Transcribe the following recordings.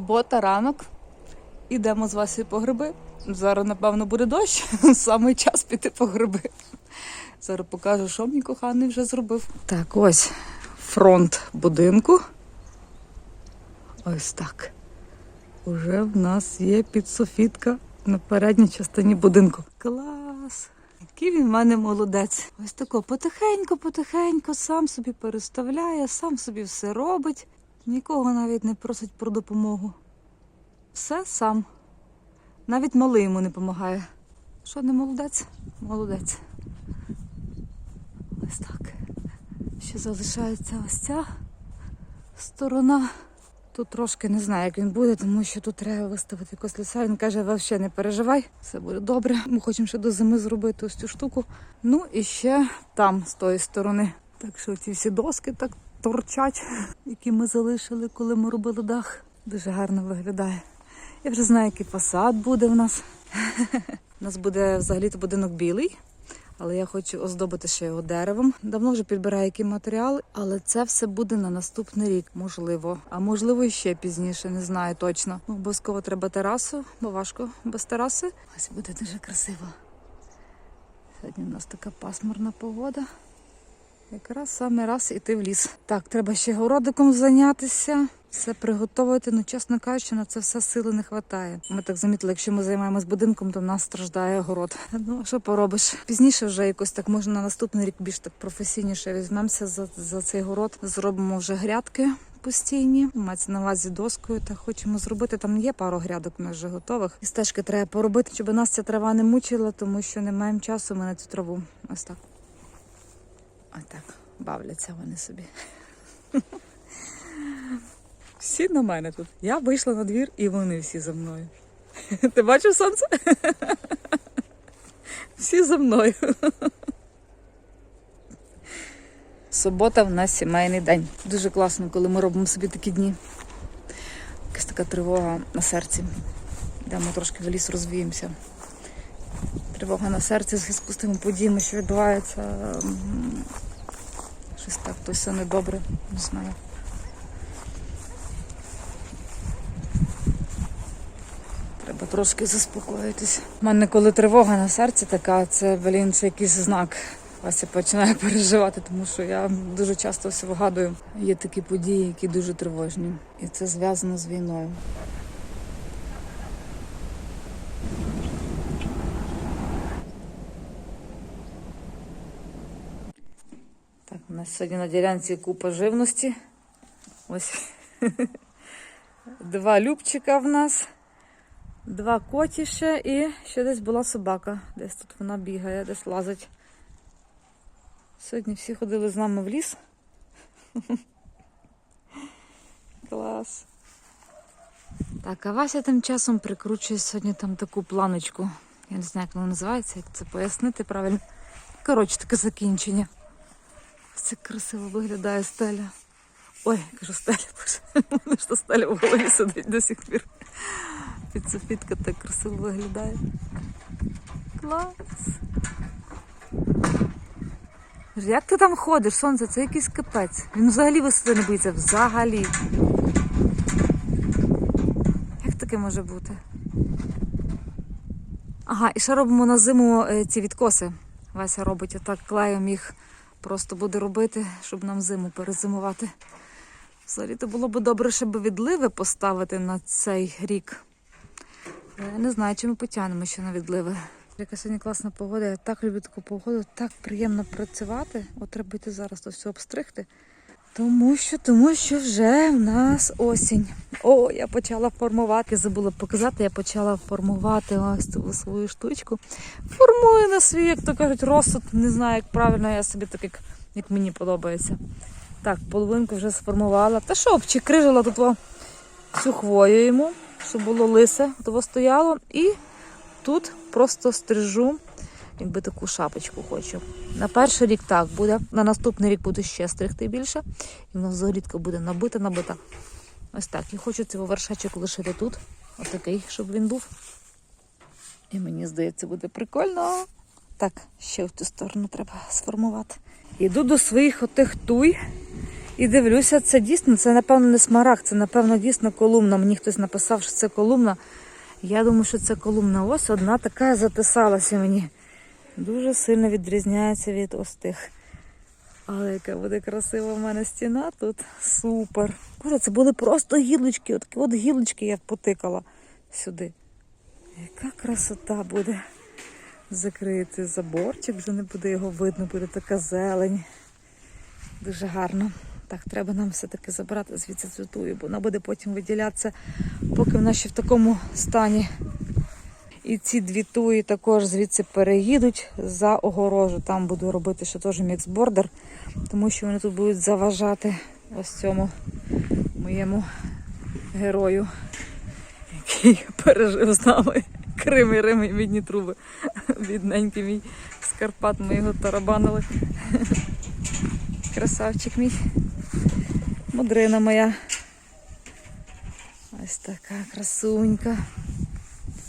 Субота, ранок. Ідемо з Васею по гриби. Зараз, напевно, буде дощ. Саме час піти по гриби. Зараз покажу, що мій коханий вже зробив. Так, ось фронт будинку. Ось так. Уже в нас є підсофітка на передній частині будинку. Клас! Який він в мене молодець. Ось тако потихеньку, потихеньку, сам собі переставляє, сам собі все робить. Нікого навіть не просить про допомогу. Все сам. Навіть малий йому не допомагає. Що, не молодець? Молодець. Ось так. Ще залишається ось ця сторона. Тут трошки не знаю, як він буде, тому що тут треба виставити якось ліса. Він каже, взагалі не переживай, все буде добре. Ми хочемо ще до зими зробити ось цю штуку. Ну і ще там, з тої сторони. Так що ці всі доски так торчать, які ми залишили, коли ми робили дах. Дуже гарно виглядає. Я вже знаю, який фасад буде в нас. У нас буде взагалі-то будинок білий. Але я хочу оздобити ще його деревом. Давно вже підбираю який матеріал, але це все буде на наступний рік, можливо. А можливо, ще пізніше, не знаю точно. Ну, Обов'язково треба терасу, бо важко без тераси. Ось буде дуже красиво. Сьогодні у нас така пасмурна погода. Якраз саме раз іти в ліс. Так, треба ще городиком зайнятися, все приготувати. Ну, чесно кажучи, на це все сили не вистачає. Ми так замітили, якщо ми займаємось будинком, то в нас страждає город. Ну, що поробиш? Пізніше вже якось так можна на наступний рік більш так професійніше візьмемося за, за цей город. Зробимо вже грядки. Постійні, мається на увазі доскою, та хочемо зробити. Там є пару грядок нас вже готових. І стежки треба поробити, щоб нас ця трава не мучила, тому що не маємо часу ми на цю траву. Ось так. Ось так. Бавляться вони собі. Всі на мене тут. Я вийшла на двір і вони всі за мною. Ти бачив сонце? Всі за мною. Субота в нас сімейний день. Дуже класно, коли ми робимо собі такі дні. Якась така тривога на серці. Йдемо трошки в ліс розвіємося. Тривога на серці зв'язку з спустими подіями, що відбувається. Щось так, то все недобре, не знаю. Треба трошки заспокоїтись. У мене коли тривога на серці така, це, блін, це якийсь знак. Вася починає переживати, тому що я дуже часто все вигадую. Є такі події, які дуже тривожні. І це зв'язано з війною. Нас сьогодні на ділянці купа живності. Ось два любчика в нас, два котіше і ще десь була собака. Десь тут вона бігає, десь лазить. Сьогодні всі ходили з нами в ліс. Клас. Так, а Вася тим часом прикручує сьогодні там таку планочку. Я не знаю, як вона називається, як це пояснити правильно. Коротше, таке закінчення. Це красиво виглядає стеля. Ой, кажу, стеля, боже. Мене та стеля в голові сидить до сих пір. Підсофітка так красиво виглядає. Клас. Як ти там ходиш, сонце? Це якийсь капець. Він взагалі висоти не боїться. Взагалі. Як таке може бути? Ага, і ще робимо на зиму е, ці відкоси. Вася робить отак клеєм їх. Просто буде робити, щоб нам зиму перезимувати. Взагалі то було б добре, щоб відливи поставити на цей рік. Я не знаю, чи ми потягнемо ще на відливи. Яка сьогодні класна погода. Я так люблю таку погоду, так приємно працювати. От треба йти зараз то все обстригти. Тому що, тому що вже в нас осінь. О, я почала формувати. Забула показати, я почала формувати ось цю свою штучку. Формую на свій, як то кажуть, розсуд. Не знаю, як правильно, я собі так, як, як мені подобається. Так, половинку вже сформувала. Та що, обчикрижила тут всю хвою йому, щоб було лисе, того стояло. І тут просто стрижу, якби таку шапочку хочу. На перший рік так буде. На наступний рік буду ще стригти більше. І воно взагалі буде набита, набита. Ось так. І хочу цей вершечок лишити тут. Отакий, щоб він був. І мені здається, буде прикольно. Так, ще в цю сторону треба сформувати. Іду до своїх отих туй І дивлюся, це дійсно, це напевно не смарагд, це напевно дійсно колумна. Мені хтось написав, що це колумна. Я думаю, що це колумна. Ось одна така затисалася мені. Дуже сильно відрізняється від ось тих. Але яка буде красива в мене стіна тут. Супер. Боже, це були просто гілочки. Отакі от гілочки я потикала сюди. Яка красота буде. Закрити заборчик, вже не буде його видно, буде така зелень. Дуже гарно. Так, треба нам все-таки забрати звідси цю тую, бо вона буде потім виділятися, поки вона ще в такому стані. І ці дві туї також звідси переїдуть за огорожу. Там буду робити ще теж міксбордер, тому що вони тут будуть заважати ось цьому моєму герою, який пережив з нами Крим і Рим і мідні труби. Бідненький мій з Карпат, ми його тарабанили. Красавчик мій. Мудрина моя. Ось така красунька.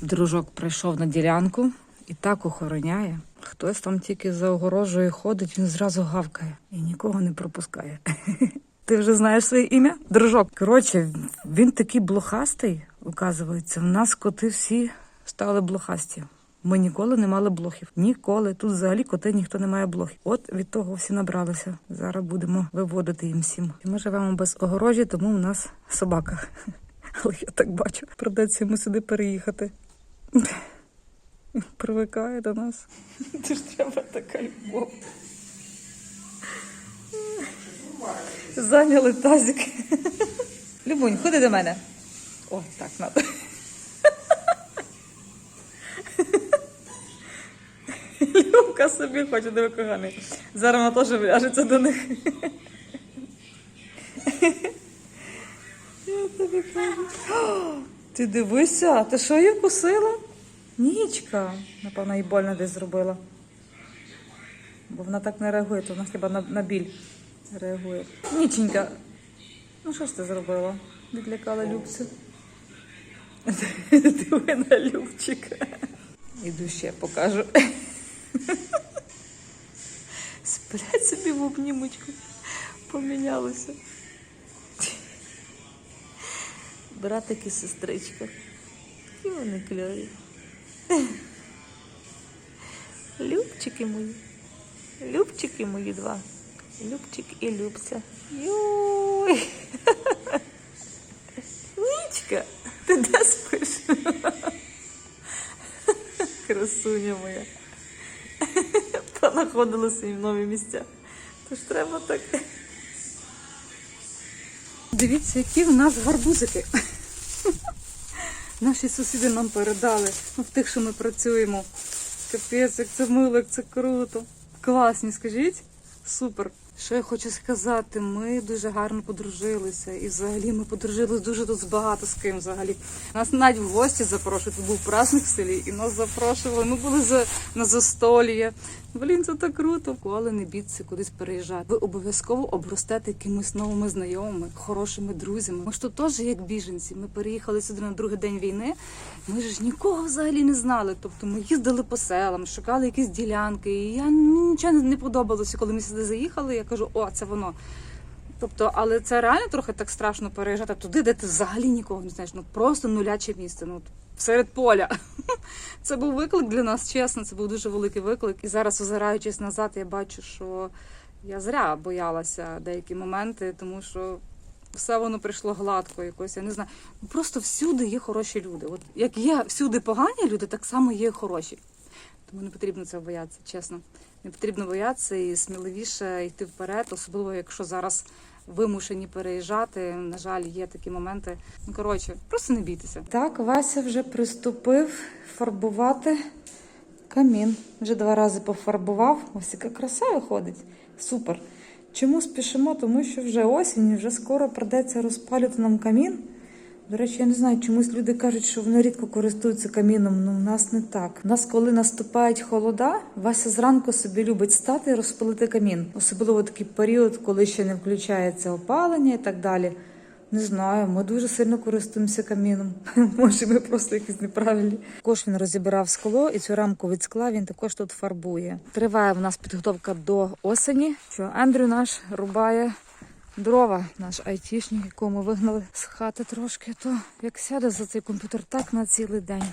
Дружок прийшов на ділянку і так охороняє. Хтось там тільки за огорожею ходить, він зразу гавкає і нікого не пропускає. Ти вже знаєш своє ім'я? Дружок. Коротше, він такий блохастий, оказується. У нас коти всі стали блохасті. Ми ніколи не мали блохів. Ніколи. Тут взагалі коти ніхто не має блохів. От від того всі набралися. Зараз будемо виводити їм всім. Ми живемо без огорожі, тому у нас собака. Але я так бачу, придеться йому сюди переїхати. Привикає до нас. Це ж треба така любов. Зайняли тазик. Любунь, ходи до мене. О, так надо. Любка собі хоче диви коганий. Зараз вона теж вляжеться до них. Я тобі кажу. Ти дивися, ти що її вкусила? Нічка. Напевно, їй больно десь зробила. Бо вона так не реагує, то вона хіба на, на біль реагує. Ніченька. Ну що ж ти зробила? Відлякала Любцю. Диви на Любчика. Іду ще покажу. Сплять собі в обнімочку. Помінялися. Братик і сестричка. Які вони кльові. Любчики мої. Любчики мої два. Любчик і Любця. Йой. Нічка, ти де спиш? Красуня моя. Понаходили свої нові місця. Тож треба так. Дивіться, які в нас гарбузики. Наші сусіди нам передали. Ну, в тих, що ми працюємо. Капець, як це мило, як це круто. Класні, скажіть? Супер. Що я хочу сказати, ми дуже гарно подружилися. І взагалі ми подружилися дуже тут багато з ким взагалі. Нас навіть в гості запрошують. Був праздник в селі, і нас запрошували. Ми були за, на застоліє. Блін, це так круто. Коли не біться кудись переїжджати. Ви обов'язково обростете якимись новими знайомими, хорошими друзями. Ми ж тут теж як біженці. Ми переїхали сюди на другий день війни. Ми ж нікого взагалі не знали. Тобто ми їздили по селам, шукали якісь ділянки. І я мені нічого не подобалося, коли ми сюди заїхали. Я кажу, о, це воно. Тобто, але це реально трохи так страшно переїжджати туди, де ти взагалі нікого не знаєш. Ну просто нуляче місце. Ну серед поля. Це був виклик для нас, чесно. Це був дуже великий виклик. І зараз, озираючись назад, я бачу, що я зря боялася деякі моменти, тому що все воно прийшло гладко якось. Я не знаю. Ну, Просто всюди є хороші люди. От як є всюди погані люди, так само є хороші. Тому не потрібно цього боятися, чесно. Не потрібно боятися і сміливіше йти вперед, особливо якщо зараз вимушені переїжджати. На жаль, є такі моменти. Ну коротше, просто не бійтеся. Так, Вася вже приступив фарбувати камін. Вже два рази пофарбував. Ось яка краса виходить. Супер. Чому спішимо? Тому що вже осінь, вже скоро придеться розпалювати нам камін. До речі, я не знаю, чомусь люди кажуть, що вони рідко користуються каміном. Ну, в нас не так. У нас, коли наступають холода, Вася зранку собі любить стати і розпалити камін. Особливо такий період, коли ще не включається опалення і так далі. Не знаю, ми дуже сильно користуємося каміном. Може, ми просто якісь неправильні. Також він розібрав скло і цю рамку від скла він також тут фарбує. Триває в нас підготовка до осені. Що Ендрю наш рубає дрова, наш айтішник, якого ми вигнали з хати трошки, то як сяде за цей комп'ютер, так на цілий день.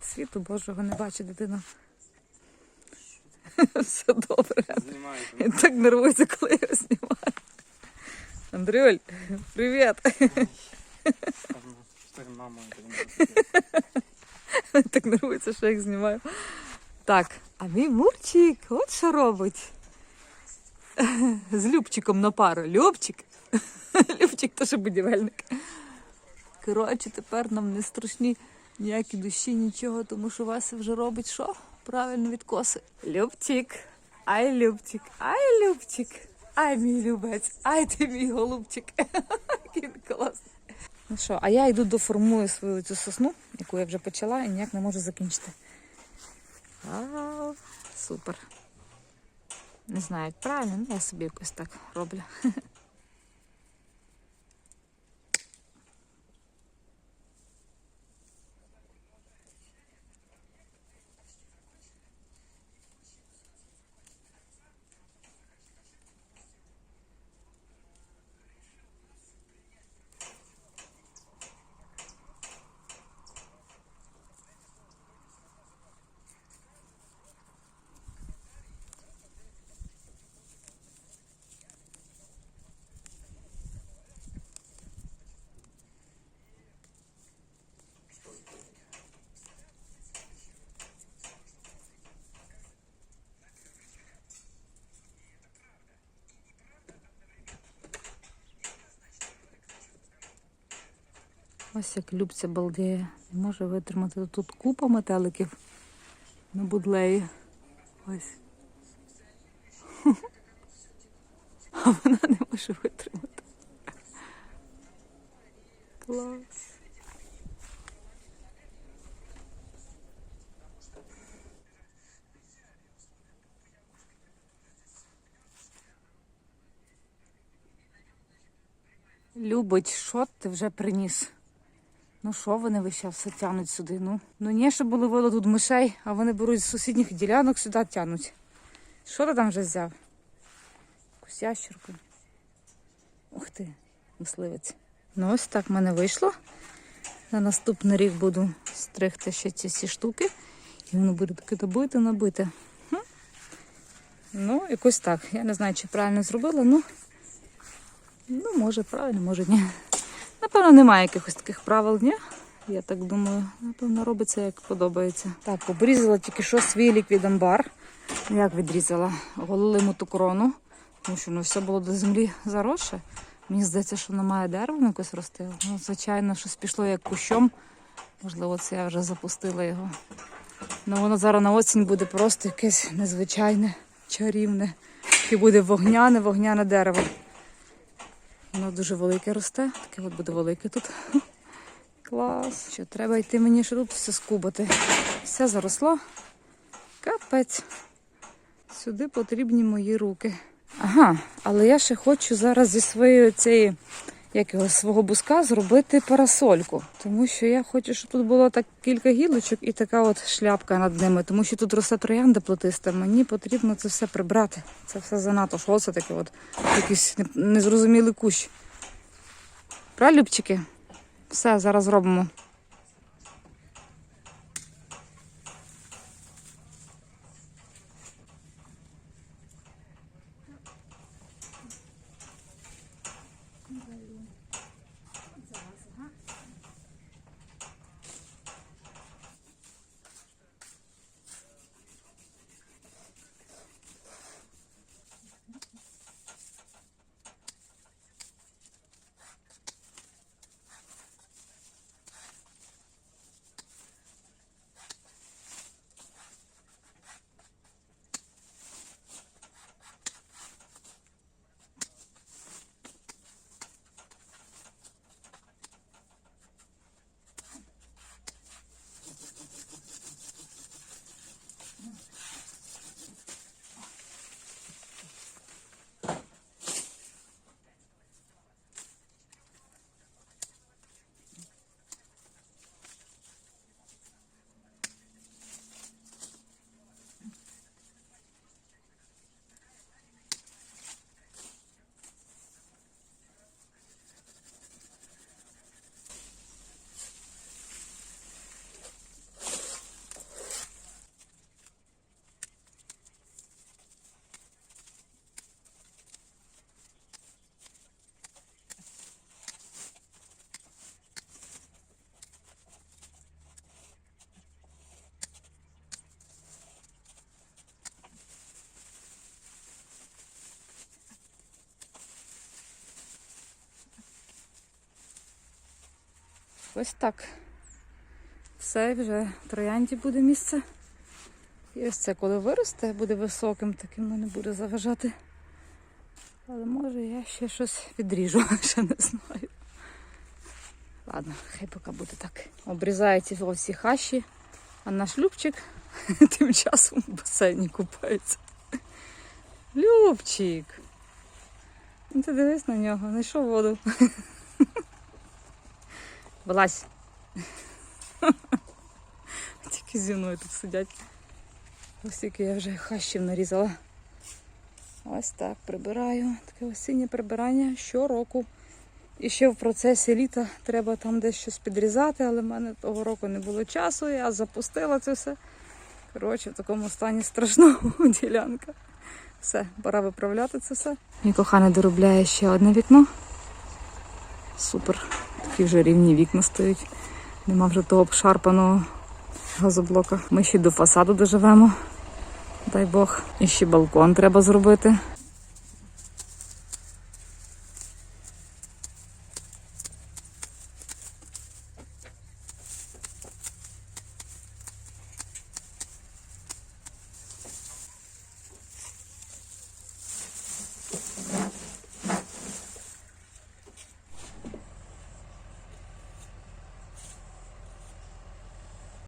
Світу Божого не бачить дитина. Все добре. Він так нервується, коли я його знімаю. Андрюль, привіт! Так нервується, що я їх знімаю. Так, а мій Мурчик, от що робить. З Любчиком на пару. Любчик. Любчик теж будівельник. Коротше, тепер нам не страшні ніякі душі, нічого, тому що Вася вже робить що? Правильно відкоси. Любчик. Ай, Любчик, ай, Любчик. Ай, мій любець, ай ти мій голубчик. Він класний. Ну що, а я йду доформую свою цю сосну, яку я вже почала і ніяк не можу закінчити. Вау, супер. Не знаю, як правильно, але я собі якось так роблю. Ось як Любця балдіє. Не може витримати тут купа метеликів на будлеї. Ось. А вона не може витримати. Клас. Любить, що ти вже приніс? Ну що вони весь все тянуть сюди? Ну, ну ні, щоб було видно тут мишей, а вони беруть з сусідніх ділянок сюди тянуть. Що ти там вже взяв? Якусь ящерку. Ух ти, мисливець. Ну ось так в мене вийшло. На наступний рік буду стригти ще ці всі штуки. І воно буде таке добите, набите. Хм. Ну, якось так. Я не знаю, чи правильно зробила, ну. Ну, може, правильно, може ні. Напевно, немає якихось таких правил, ні? Я так думаю. Напевно, робиться як подобається. Так, обрізала тільки що свій ліквідамбар. Як відрізала? Голили мотокрону, тому що ну, все було до землі заросше. Мені здається, що немає дерева воно якось росте. Ну, звичайно, щось пішло як кущом. Можливо, це я вже запустила його. Ну, воно зараз на осінь буде просто якесь незвичайне, чарівне. І буде вогняне, вогняне дерево. Воно дуже велике росте, таке от буде велике тут. Клас. Що треба йти мені ще тут все скубати. Все заросло. Капець. Сюди потрібні мої руки. Ага, але я ще хочу зараз зі своєї цієї, як його, свого буска зробити парасольку. Тому що я хочу, щоб тут було так кілька гілочок і така от шляпка над ними. Тому що тут росте троянда плотиста. Мені потрібно це все прибрати. Це все занадто. Що це таке? От якийсь незрозумілий кущ. Пралюбчики. Любчики? Все, зараз робимо. Ось так. Все, вже троянді буде місце. І ось це, коли виросте, буде високим, таким мене буде заважати. Але може я ще щось відріжу, ще не знаю. Ладно, хай поки буде так. Обрізаю всі хащі, а наш Любчик тим часом в басейні купається. Любчик! Ну ти дивись на нього, знайшов воду. Вилазь. Тільки зі мною тут сидять. Ось тільки я вже хащів нарізала. Ось так прибираю. Таке осіннє прибирання щороку. І ще в процесі літа треба там десь щось підрізати, але в мене того року не було часу, я запустила це все. Коротше, в такому стані страшного ділянка. Все, пора виправляти це все. Мій коханий доробляє ще одне вікно. Супер. Такі вже рівні вікна стоять. Нема вже того обшарпаного газоблока. Ми ще до фасаду доживемо. Дай Бог. І ще балкон треба зробити.